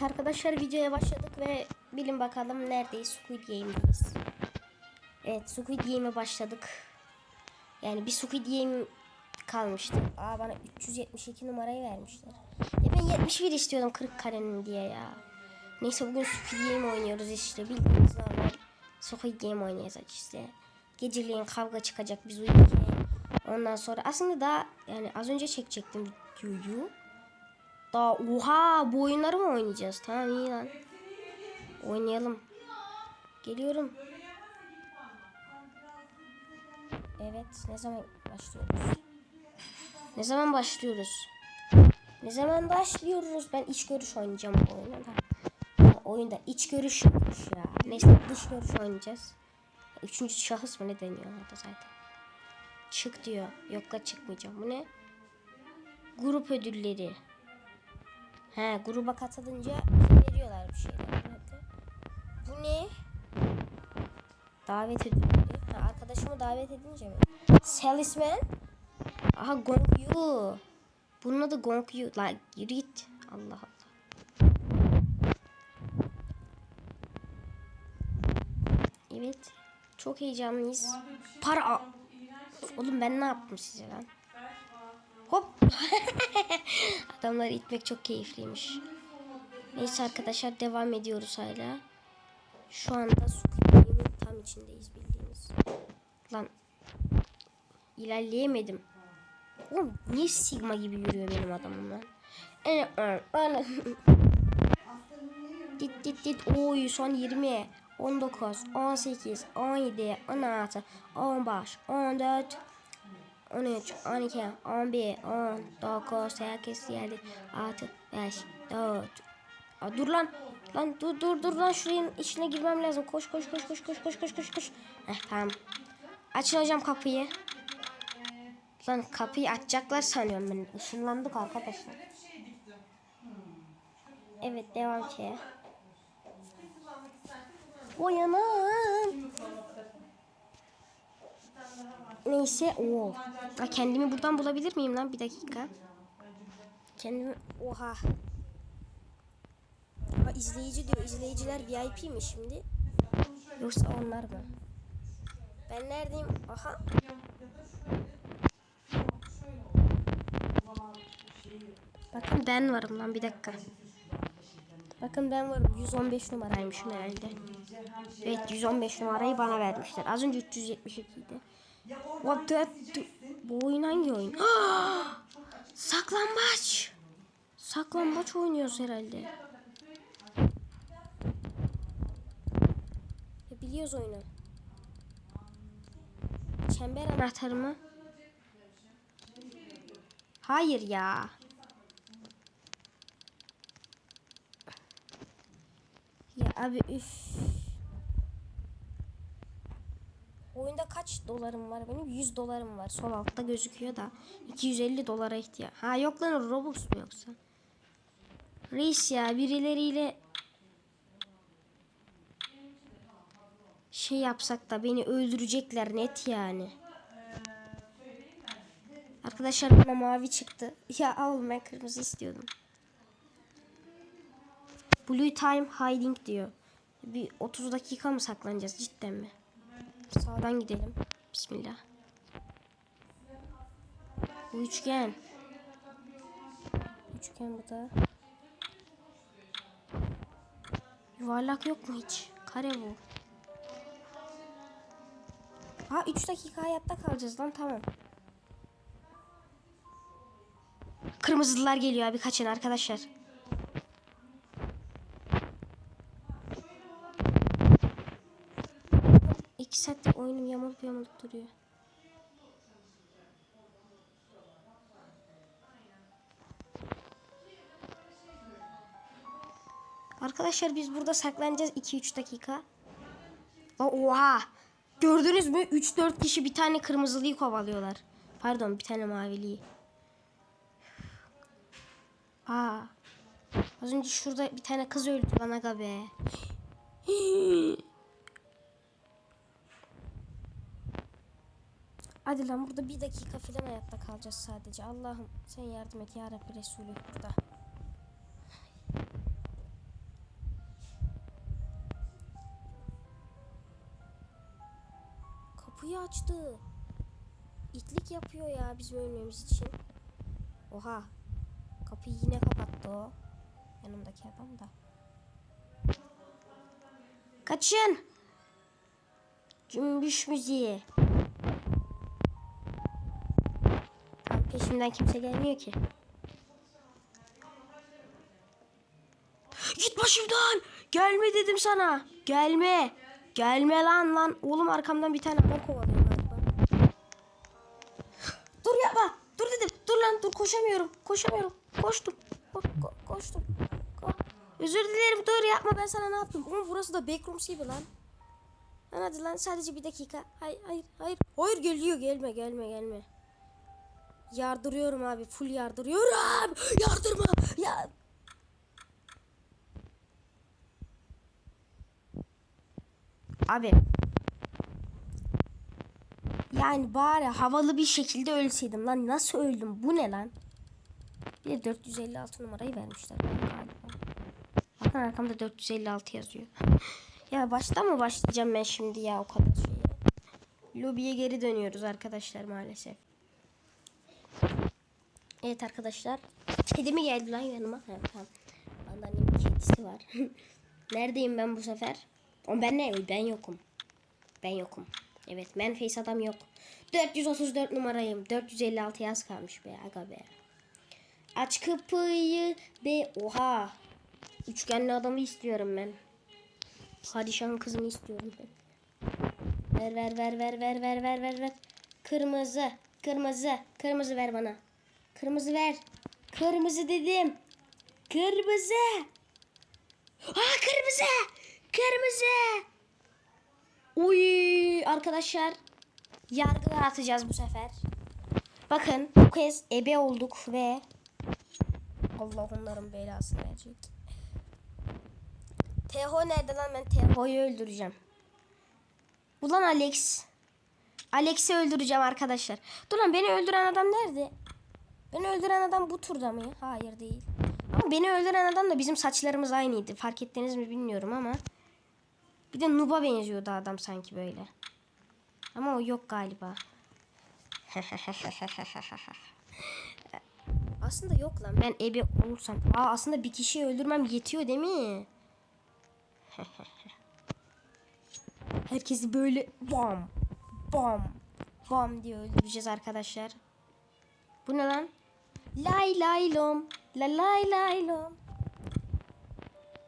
Evet arkadaşlar videoya başladık ve bilin bakalım neredeyiz? Squid Game'deyiz. Evet Squid Game'e başladık. Yani bir Squid Game kalmıştı. Aa bana 372 numarayı vermişler. Ya ben 71 istiyordum 40 karenin diye ya. Neyse bugün Squid Game oynuyoruz işte. Bildiğiniz normal Squid Game oynayacağız işte. Geceliğin kavga çıkacak biz uyurken. Ondan sonra aslında daha yani az önce çekecektim videoyu. Daha oha bu oyunları mı oynayacağız? Tamam iyi lan. Oynayalım. Geliyorum. Evet ne zaman başlıyoruz? Ne zaman başlıyoruz? Ne zaman başlıyoruz? Ben iç görüş oynayacağım bu oyunda da. Ama oyunda iç görüş yokmuş ya. Neyse dış görüş oynayacağız. Üçüncü şahıs mı ne deniyor orada zaten. Çık diyor. Yok la çıkmayacağım. Bu ne? Grup ödülleri. He gruba katılınca veriyorlar bir şeyler. Bu ne? Davet ödülleri. Ha, arkadaşımı davet edince mi? Salesman. Aha Gong Yu. Bunun adı Gong Yu. Like yürü git. Allah Allah. Evet. Çok heyecanlıyız. Para. Oğlum ben ne yaptım size lan? Adamları itmek çok keyifliymiş. Neyse arkadaşlar devam ediyoruz hala. Şu anda Squid tam içindeyiz bildiğiniz. Lan ilerleyemedim. Oğlum niye Sigma gibi yürüyor benim adamım lan? Dit dit dit. Oy son 20. 19, 18, 17, 16, 15, 14, 13, 12, 11, 10, 9, 8, 7, 6, 5, 4. Aa, dur lan. Lan dur dur dur lan şurayın içine girmem lazım. Koş koş koş koş koş koş koş koş koş. Heh tamam. Açın hocam kapıyı. Lan kapıyı açacaklar sanıyorum ben. Işınlandık arkadaşlar. Evet devam ki. Uyanın. Neyse o. Kendimi buradan bulabilir miyim lan bir dakika. Kendimi oha. Ha, izleyici diyor. İzleyiciler VIP mi şimdi? Yoksa onlar mı? Ben neredeyim? Aha. Bakın ben varım lan bir dakika. Bakın ben varım. 115 numaraymışım herhalde. Evet 115 numarayı bana vermişler. Az önce 372 idi. What the, Bu oyun hangi oyun? Saklambaç. Saklambaç oynuyoruz herhalde. Ya biliyoruz oyunu. Çember anahtarı mı? Hayır ya. Ya abi üf. Oyunda kaç dolarım var benim? 100 dolarım var. Sol altta gözüküyor da. 250 dolara ihtiyaç. Ha yok lan Robux mu yoksa? Reis ya birileriyle şey yapsak da beni öldürecekler net yani. Arkadaşlar bana mavi çıktı. Ya al ben kırmızı istiyordum. Blue time hiding diyor. Bir 30 dakika mı saklanacağız cidden mi? Sağdan gidelim. Bismillah. Bu üçgen. Üçgen bu da. Yuvarlak yok mu hiç? Kare bu. Ha 3 dakika hayatta kalacağız lan tamam. Kırmızılar geliyor abi kaçın arkadaşlar. Yamulup yamulup duruyor. Arkadaşlar biz burada saklanacağız 2-3 dakika. Oha! Gördünüz mü? 3-4 kişi bir tane kırmızılıyı kovalıyorlar. Pardon bir tane maviliyi. Aa. Az önce şurada bir tane kız öldü lan aga be. Hadi lan burada bir dakika filan hayatta kalacağız sadece. Allah'ım sen yardım et ya Rabbi Resulü burada. Kapıyı açtı. İtlik yapıyor ya bizim ölmemiz için. Oha. Kapıyı yine kapattı o. Yanımdaki adam da. Kaçın. Cümbüş müziği. Peşimden kimse gelmiyor ki. Git başımdan. Gelme dedim sana. Gelme. Gelme lan lan. Oğlum arkamdan bir tane adam kovalıyor galiba. Dur yapma. Dur dedim. Dur lan dur koşamıyorum. Koşamıyorum. Koştum. Ko- ko- koştum. Ko- Özür dilerim dur yapma ben sana ne yaptım? Oğlum burası da backrooms gibi lan. Lan hadi lan sadece bir dakika. Hayır hayır hayır. Hayır geliyor gelme gelme gelme. Yardırıyorum abi full yardırıyorum. Yardırma. Ya Abi. Yani bari havalı bir şekilde ölseydim lan. Nasıl öldüm? Bu ne lan? Bir de 456 numarayı vermişler galiba. Bakın arkamda 456 yazıyor. ya başta mı başlayacağım ben şimdi ya o kadar şeye? Lobiye geri dönüyoruz arkadaşlar maalesef. Evet arkadaşlar. Kedi mi geldi lan yanıma? Ha, tamam. Anneannemin kedisi var. Neredeyim ben bu sefer? O ben ne? Ben yokum. Ben yokum. Evet Manface adam yok. 434 numarayım. 456 yaz kalmış be aga be. Aç kapıyı be. Oha. Üçgenli adamı istiyorum ben. Padişahın kızını istiyorum ben. Ver ver ver ver ver ver ver ver ver. Kırmızı. Kırmızı. Kırmızı ver bana. Kırmızı ver. Kırmızı dedim. Kırmızı. Aa kırmızı. Kırmızı. Uy arkadaşlar. Yargı atacağız bu sefer. Bakın bu kez ebe olduk ve Allah onların belasını verecek. Teho nerede lan ben Teho'yu öldüreceğim. Ulan Alex. Alex'i öldüreceğim arkadaşlar. Dur lan beni öldüren adam nerede? Beni öldüren adam bu turda mı? Hayır değil. Ama beni öldüren adam da bizim saçlarımız aynıydı. Fark ettiniz mi bilmiyorum ama. Bir de Nub'a benziyordu adam sanki böyle. Ama o yok galiba. aslında yok lan. Ben ebe olursam. Aa aslında bir kişiyi öldürmem yetiyor değil mi? Herkesi böyle bam bam bam diye öldüreceğiz arkadaşlar. Bu ne lan? Lay lay lom. La lay lay lom.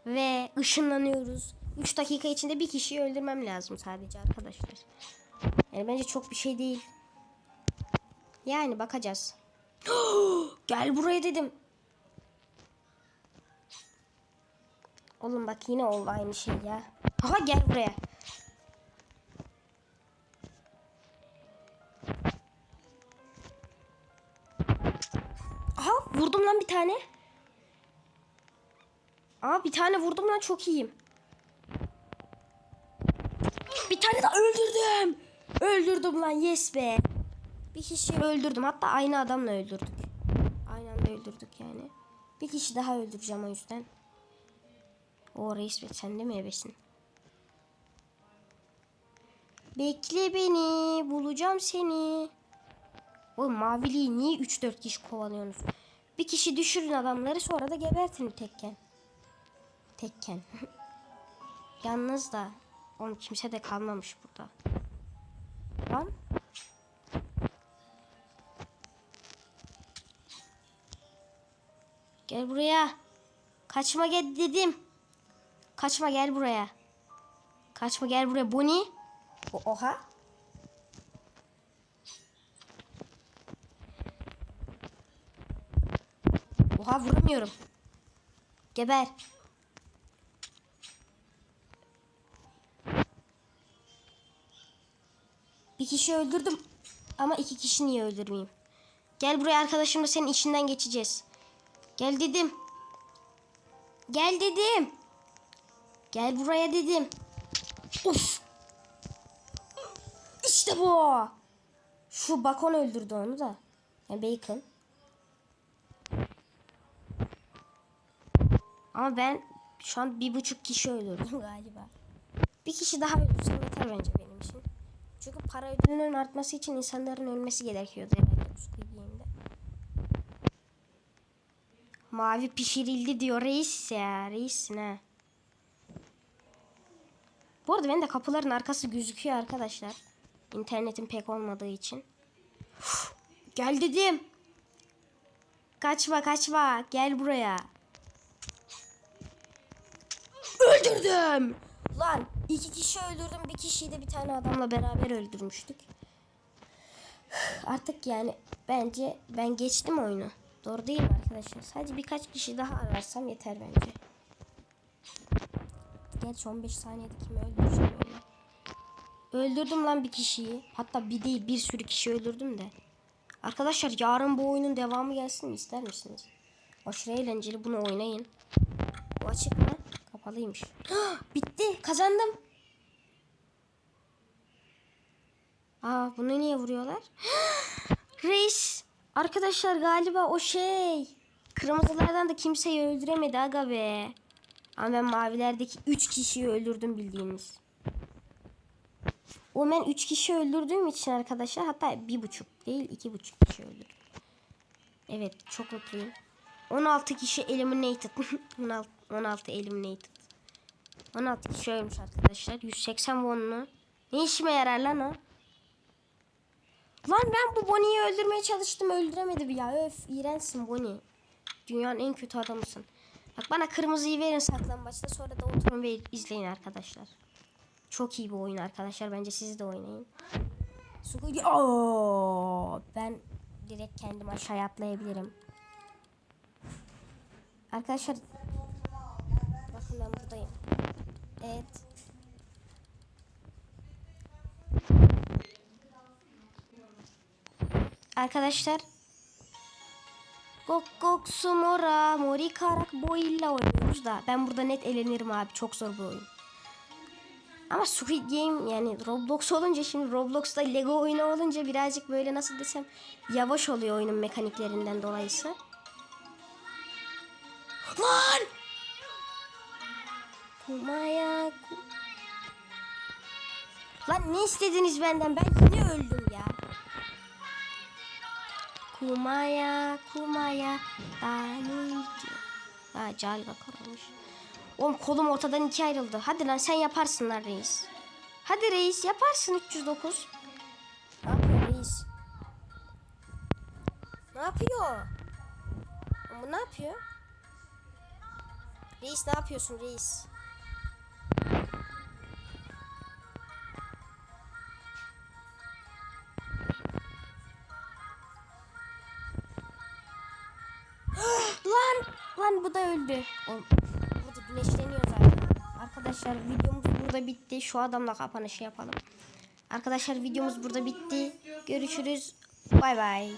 Ve ışınlanıyoruz. 3 dakika içinde bir kişiyi öldürmem lazım sadece arkadaşlar. Yani bence çok bir şey değil. Yani bakacağız. Gel buraya dedim. Oğlum bak yine oldu aynı şey ya. Aha gel buraya. Vurdum lan bir tane. Aa bir tane vurdum lan çok iyiyim. Bir tane daha öldürdüm. Öldürdüm lan yes be. Bir kişiyi öldürdüm. Hatta aynı adamla öldürdük. Aynı anda öldürdük yani. Bir kişi daha öldüreceğim o yüzden. O reis be sen de mi ebesin? Bekle beni. Bulacağım seni. O maviliği niye 3-4 kişi kovalıyorsunuz? Bir kişi düşürün adamları sonra da gebertin tekken. Tekken. Yalnız da oğlum kimse de kalmamış burada. Lan. Gel buraya. Kaçma gel dedim. Kaçma gel buraya. Kaçma gel buraya Bonnie. O oha. Oha vuramıyorum. Geber. Bir kişi öldürdüm. Ama iki kişi niye öldürmeyeyim? Gel buraya arkadaşımla senin içinden geçeceğiz. Gel dedim. Gel dedim. Gel buraya dedim. Uf. İşte bu. Şu Bakon öldürdü onu da. Yani Bacon. Ama ben şu an bir buçuk kişi öldürdüm galiba. Bir kişi daha öldürsem yeter bence benim için. Çünkü para ödülünün artması için insanların ölmesi gerekiyordu herhalde bu. Mavi pişirildi diyor reis ya. Reissin ha. Bu arada ben de kapıların arkası gözüküyor arkadaşlar. İnternetin pek olmadığı için. Uf, Gel dedim. Kaçma kaçma. Gel buraya. Öldürdüm. Lan iki kişi öldürdüm. Bir kişiyi de bir tane adamla beraber öldürmüştük. Artık yani bence ben geçtim oyunu. Doğru değil mi arkadaşlar? Sadece birkaç kişi daha ararsam yeter bence. Gerçi 15 saniyede kimi öldüreceğim. Öldürdüm lan bir kişiyi. Hatta bir değil bir sürü kişi öldürdüm de. Arkadaşlar yarın bu oyunun devamı gelsin mi ister misiniz? Aşırı eğlenceli bunu oynayın. Bu açık mı? Kapalıymış. Bitti kazandım. Aa bunu niye vuruyorlar? Reis. Arkadaşlar galiba o şey. Kırmızılardan da kimseyi öldüremedi aga be. Ama ben mavilerdeki 3 kişiyi öldürdüm bildiğiniz. O ben 3 kişi öldürdüğüm için arkadaşlar hatta bir buçuk değil iki buçuk kişi öldürdüm. Evet çok mutluyum. 16 kişi eliminated. 16, 16 eliminated. 16 kişi ölmüş arkadaşlar. 180 wonlu. Ne işime yarar lan o? Lan ben bu Bonnie'yi öldürmeye çalıştım öldüremedim ya. Öf iğrençsin Bonnie. Dünyanın en kötü adamısın. Bak bana kırmızıyı verin saklambaçta sonra da oturun ve izleyin arkadaşlar. Çok iyi bir oyun arkadaşlar. Bence siz de oynayın. Squid Oo, ben direkt kendim aşağıya atlayabilirim. Arkadaşlar bakın ben buradayım. Evet. Arkadaşlar Gok gok sumora mori karak boyilla oynuyoruz da ben burada net elenirim abi çok zor bir oyun. Ama Squid Game yani Roblox olunca şimdi Roblox'ta Lego oyunu olunca birazcık böyle nasıl desem yavaş oluyor oyunun mekaniklerinden dolayısı. Lan! Kumaya ku- Lan ne istediniz benden? Ben yine öldüm ya. Kumaya kumaya daniki. Ha galiba karamış. Oğlum kolum ortadan ikiye ayrıldı. Hadi lan sen yaparsın lan reis. Hadi reis yaparsın 309. Ne yapıyor reis? Ne yapıyor? Bu ne yapıyor? Reis ne yapıyorsun reis? Lan bu da öldü. Bu da güneşleniyor zaten. Arkadaşlar videomuz burada bitti. Şu adamla kapanışı yapalım. Arkadaşlar videomuz burada bitti. Görüşürüz. Bay bay.